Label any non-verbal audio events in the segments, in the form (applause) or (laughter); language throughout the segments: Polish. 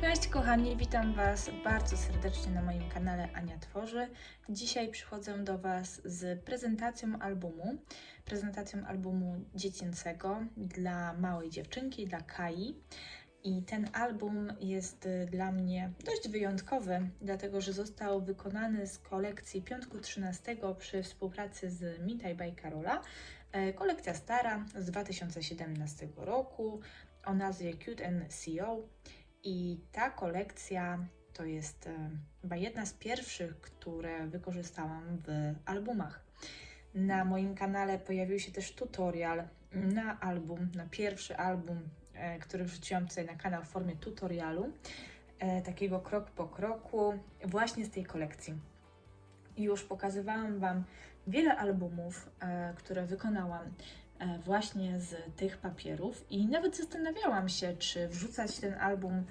Cześć kochani, witam Was bardzo serdecznie na moim kanale Ania Tworzy. Dzisiaj przychodzę do Was z prezentacją albumu, prezentacją albumu dziecięcego dla małej dziewczynki, dla Kai. I ten album jest dla mnie dość wyjątkowy, dlatego że został wykonany z kolekcji Piątku 13 przy współpracy z Mitaj by Karola. E, Kolekcja stara z 2017 roku o nazwie Cute and CO. I ta kolekcja to jest e, chyba jedna z pierwszych, które wykorzystałam w albumach. Na moim kanale pojawił się też tutorial na album, na pierwszy album, e, który wrzuciłam tutaj na kanał w formie tutorialu, e, takiego krok po kroku, właśnie z tej kolekcji. Już pokazywałam Wam wiele albumów, które wykonałam właśnie z tych papierów i nawet zastanawiałam się, czy wrzucać ten album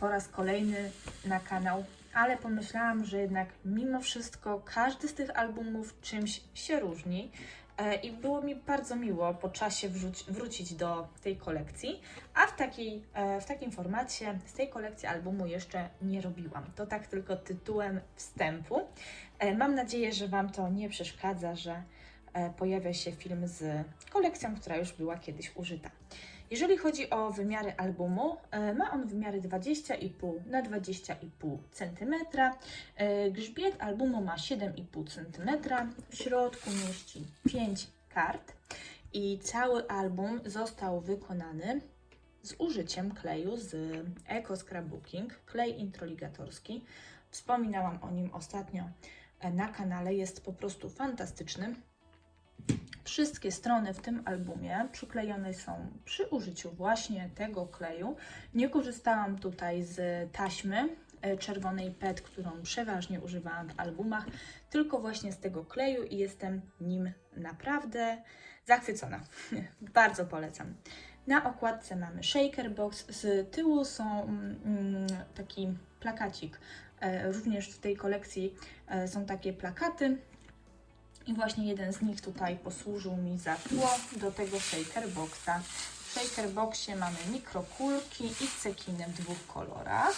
po raz kolejny na kanał, ale pomyślałam, że jednak mimo wszystko każdy z tych albumów czymś się różni. e, I było mi bardzo miło po czasie wrócić do tej kolekcji, a w, takiej, e, w takim formacie z tej kolekcji albumu jeszcze nie robiłam. To tak tylko tytułem wstępu. E, Mam nadzieję, że Wam to nie przeszkadza, że e, pojawia się film z kolekcją, która już była kiedyś użyta. Jeżeli chodzi o wymiary albumu, e, ma on wymiary 20,5 na 20,5 cm. E, Grzbiet albumu ma 7,5 cm. W środku mieści 5 kart i cały album został wykonany z użyciem kleju z Eco Scrapbooking, klej introligatorski. Wspominałam o nim ostatnio e, na kanale, jest po prostu fantastyczny. Wszystkie strony w tym albumie przyklejone są przy użyciu właśnie tego kleju. Nie korzystałam tutaj z taśmy e, czerwonej PET, którą przeważnie używałam w albumach, tylko właśnie z tego kleju i jestem nim naprawdę zachwycona. (laughs) Bardzo polecam. Na okładce mamy shaker box, z tyłu są mm, taki plakacik. E, Również w tej kolekcji e, są takie plakaty i właśnie jeden z nich tutaj posłużył mi za tło do tego shaker boxa. W shaker boxie mamy mikrokulki i cekiny w dwóch kolorach.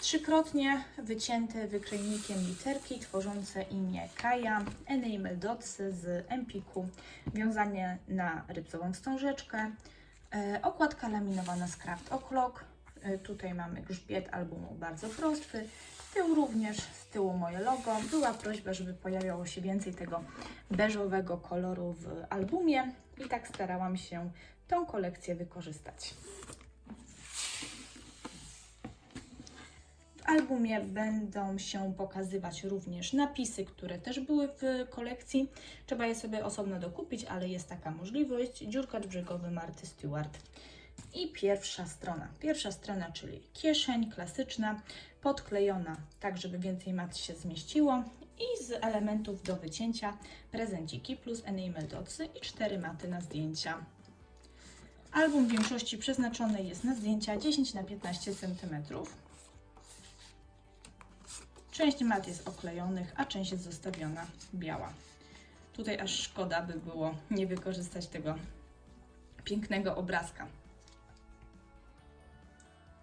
Trzykrotnie wycięte wykryjnikiem literki tworzące imię Kaja, enamel dotsy z Empiku, wiązanie na rybcową wstążeczkę, e, okładka laminowana z Craft O'Clock. E, tutaj mamy grzbiet albumu bardzo prosty, tył również, z tyłu moje logo. Była prośba, żeby pojawiało się więcej tego beżowego koloru w albumie i tak starałam się tą kolekcję wykorzystać. W albumie będą się pokazywać również napisy, które też były w kolekcji. Trzeba je sobie osobno dokupić, ale jest taka możliwość. Dziurkacz brzegowy Marty Stewart. I pierwsza strona. Pierwsza strona, czyli kieszeń klasyczna, podklejona tak, żeby więcej mat się zmieściło i z elementów do wycięcia prezenciki plus enamel dotsy i cztery maty na zdjęcia. Album w większości przeznaczony jest na zdjęcia 10 na 15 cm. Część mat jest oklejonych, a część jest zostawiona biała. Tutaj aż szkoda by było nie wykorzystać tego pięknego obrazka.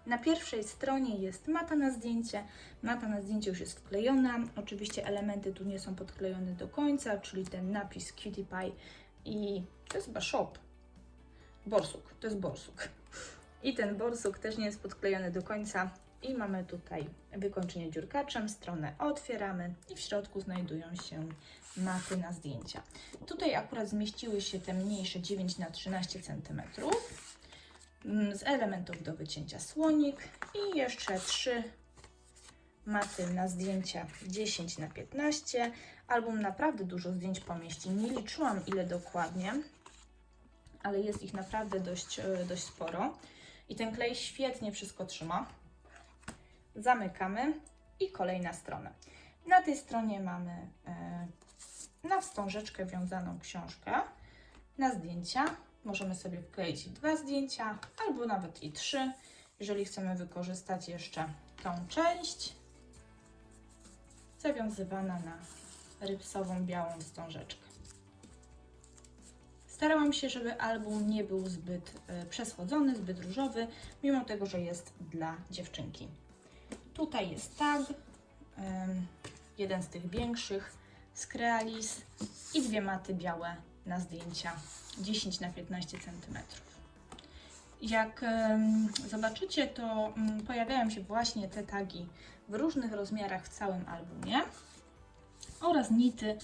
Na pierwszej stronie jest mata na zdjęcie. Mata na zdjęcie już jest wklejona. Oczywiście elementy tu nie są podklejone do końca, czyli ten napis Cutie Pie i to jest chyba shop. Borsuk, to jest borsuk. I ten borsuk też nie jest podklejony do końca. I mamy tutaj wykończenie dziurkaczem, stronę otwieramy i w środku znajdują się maty na zdjęcia. Tutaj akurat zmieściły się te mniejsze 9 na 13 cm z elementów do wycięcia słonik i jeszcze trzy maty na zdjęcia 10 na 15. Album naprawdę dużo zdjęć pomieści. Nie liczyłam ile dokładnie, ale jest ich naprawdę dość, e, dość sporo. I ten klej świetnie wszystko trzyma. Zamykamy i kolejna strona. Na tej stronie mamy e, na wstążeczkę wiązaną książkę, na zdjęcia. Możemy sobie wkleić dwa zdjęcia, albo nawet i trzy, jeżeli chcemy wykorzystać jeszcze tą część zawiązywana na rypsową białą wstążeczkę. Starałam się, żeby album nie był zbyt e, przesłodzony, zbyt różowy, mimo tego, że jest dla dziewczynki. Tutaj jest tag, jeden z tych większych z Crealis i dwie maty białe na zdjęcia 10 na 15 cm. Jak zobaczycie, to mm, pojawiają się właśnie te tagi w różnych rozmiarach w całym albumie oraz nity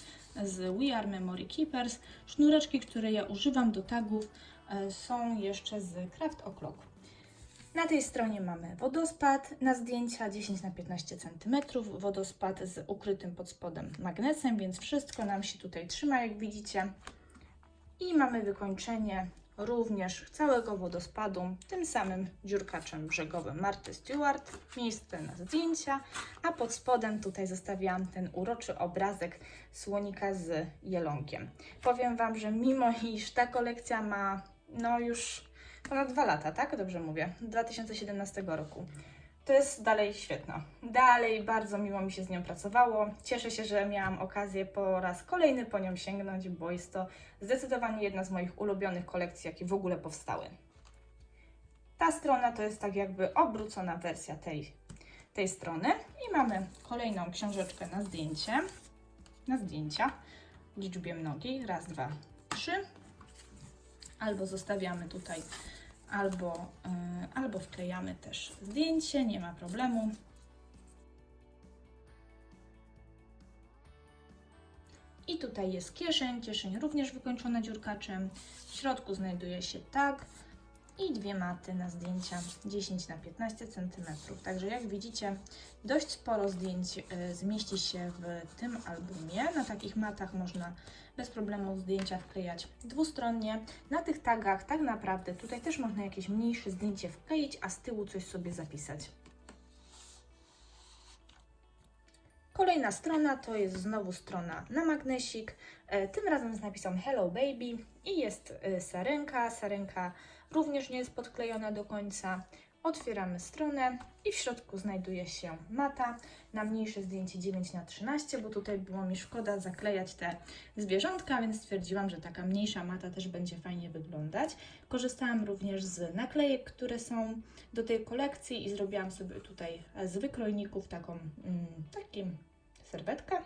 z We Are Memory Keepers. Sznureczki, które ja używam do tagów e, są jeszcze z Craft O'Clock. Na tej stronie mamy wodospad na zdjęcia 10 na 15 cm, wodospad z ukrytym pod spodem magnesem, więc wszystko nam się tutaj trzyma, jak widzicie. I mamy wykończenie również całego wodospadu tym samym dziurkaczem brzegowym Marty Stewart, miejsce na zdjęcia, a pod spodem tutaj zostawiłam ten uroczy obrazek słonika z jelonkiem. Powiem Wam, że mimo iż ta kolekcja ma no już ponad dwa lata, tak? Dobrze mówię, 2017 roku. To jest dalej świetna. Dalej bardzo miło mi się z nią pracowało. Cieszę się, że miałam okazję po raz kolejny po nią sięgnąć, bo jest to zdecydowanie jedna z moich ulubionych kolekcji, jakie w ogóle powstały. Ta strona to jest tak jakby obrócona wersja tej, tej strony. I mamy kolejną książeczkę na zdjęcie, na zdjęcia w liczbie mnogiej. Raz, dwa, trzy. Albo zostawiamy tutaj albo, y, albo wklejamy też zdjęcie, nie ma problemu. I tutaj jest kieszeń, kieszeń również wykończona dziurkaczem. W środku znajduje się tag i dwie maty na zdjęcia 10 na 15 cm. Także jak widzicie, dość sporo zdjęć y, zmieści się w tym albumie. Na takich matach można bez problemu zdjęcia wklejać dwustronnie. Na tych tagach tak naprawdę tutaj też można jakieś mniejsze zdjęcie wkleić, a z tyłu coś sobie zapisać. Kolejna strona to jest znowu strona na magnesik, e, tym razem z napisem Hello Baby i jest e, sarenka. Sarenka również nie jest podklejona do końca. Otwieramy stronę i w środku znajduje się mata na mniejsze zdjęcie 9 na 13 bo tutaj było mi szkoda zaklejać te zwierzątka, więc stwierdziłam, że taka mniejsza mata też będzie fajnie wyglądać. Korzystałam również z naklejek, które są do tej kolekcji i zrobiłam sobie tutaj z wykrojników taką, mm, takim serwetkę.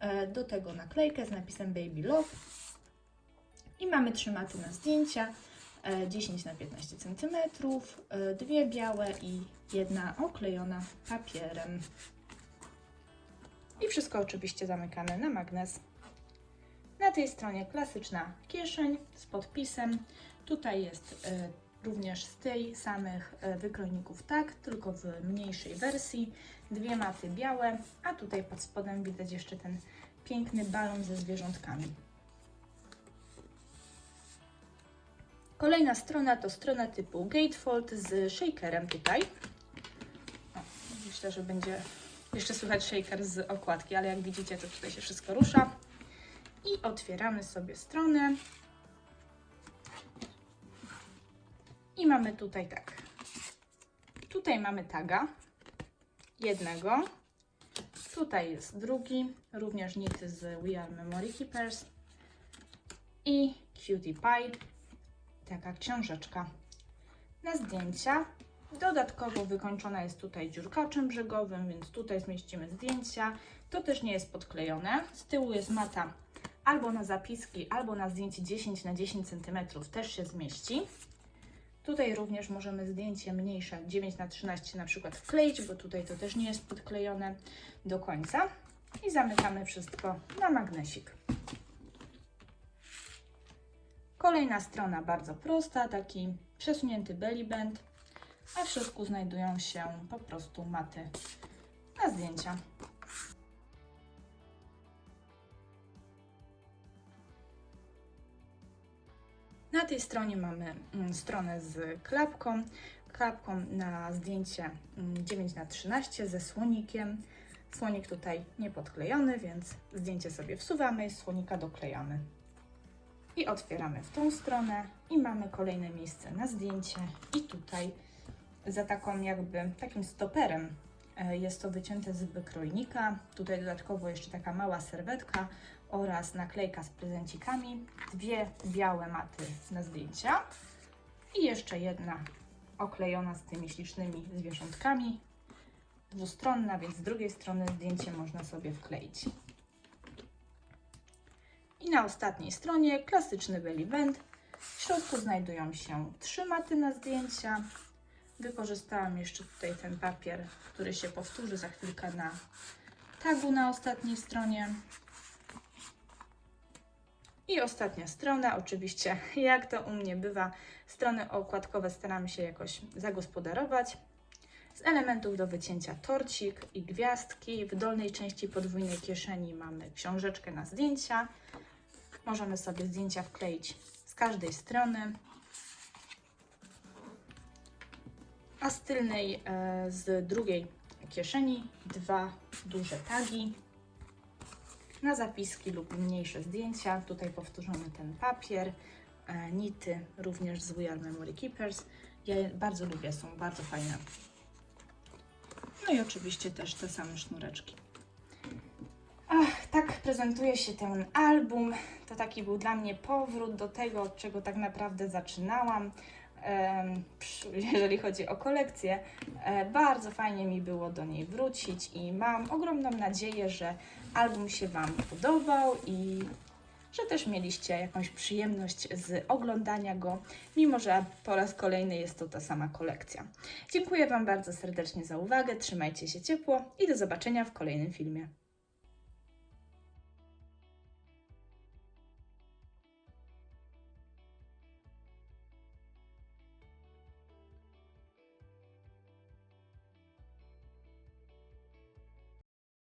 E, Do tego naklejkę z napisem Baby Love. I mamy trzy maty na zdjęcia. E, 10 na 15 cm, e, dwie białe i jedna oklejona papierem. I wszystko oczywiście zamykane na magnes. Na tej stronie klasyczna kieszeń z podpisem. Tutaj jest e, również z tej samych e, wykrojników tak, tylko w mniejszej wersji. Dwie maty białe, a tutaj pod spodem widać jeszcze ten piękny balon ze zwierzątkami. Kolejna strona to strona typu gatefold z shakerem tutaj. O, myślę, że będzie jeszcze słychać shaker z okładki, ale jak widzicie, to tutaj się wszystko rusza. I otwieramy sobie stronę. I mamy tutaj tak. Tutaj mamy taga jednego. Tutaj jest drugi, również nity z We Are Memory Keepers. I Cutie Pie, taka książeczka na zdjęcia. Dodatkowo wykończona jest tutaj dziurkaczem brzegowym, więc tutaj zmieścimy zdjęcia. To też nie jest podklejone. Z tyłu jest mata albo na zapiski, albo na zdjęcie 10 na 10 cm też się zmieści. Tutaj również możemy zdjęcie mniejsze 9 na 13 na przykład wkleić, bo tutaj to też nie jest podklejone do końca. I zamykamy wszystko na magnesik. Kolejna strona bardzo prosta, taki przesunięty belly band, a w środku znajdują się po prostu maty na zdjęcia. Na tej stronie mamy mm, stronę z klapką, klapką na zdjęcie mm, 9 na 13 ze słonikiem. Słonik tutaj nie podklejony, więc zdjęcie sobie wsuwamy i słonika doklejamy. I otwieramy w tą stronę i mamy kolejne miejsce na zdjęcie i tutaj za taką jakby takim stoperem E, Jest to wycięte z wykrojnika. Tutaj dodatkowo jeszcze taka mała serwetka oraz naklejka z prezencikami. Dwie białe maty na zdjęcia i jeszcze jedna oklejona z tymi ślicznymi zwierzątkami. Dwustronna, więc z drugiej strony zdjęcie można sobie wkleić. Na ostatniej stronie klasyczny belly band. W środku znajdują się trzy maty na zdjęcia. Wykorzystałam jeszcze tutaj ten papier, który się powtórzy za chwilkę na tagu na ostatniej stronie. I ostatnia strona, oczywiście, jak to u mnie bywa, strony okładkowe staramy się jakoś zagospodarować. Z elementów do wycięcia torcik i gwiazdki. W dolnej części podwójnej kieszeni mamy książeczkę na zdjęcia. Możemy sobie zdjęcia wkleić z każdej strony. A z tylnej, e, z drugiej kieszeni dwa duże tagi na zapiski lub mniejsze zdjęcia. Tutaj powtórzony ten papier, e, nity również z We Are Memory Keepers. Ja je bardzo lubię, są bardzo fajne. No i oczywiście też te same sznureczki. Prezentuje się ten album. To taki był dla mnie powrót do tego, od czego tak naprawdę zaczynałam. (laughs) Jeżeli chodzi o kolekcję, e, bardzo fajnie mi było do niej wrócić i mam ogromną nadzieję, że album się Wam podobał i że też mieliście jakąś przyjemność z oglądania go, mimo że po raz kolejny jest to ta sama kolekcja. Dziękuję Wam bardzo serdecznie za uwagę, trzymajcie się ciepło i do zobaczenia w kolejnym filmie.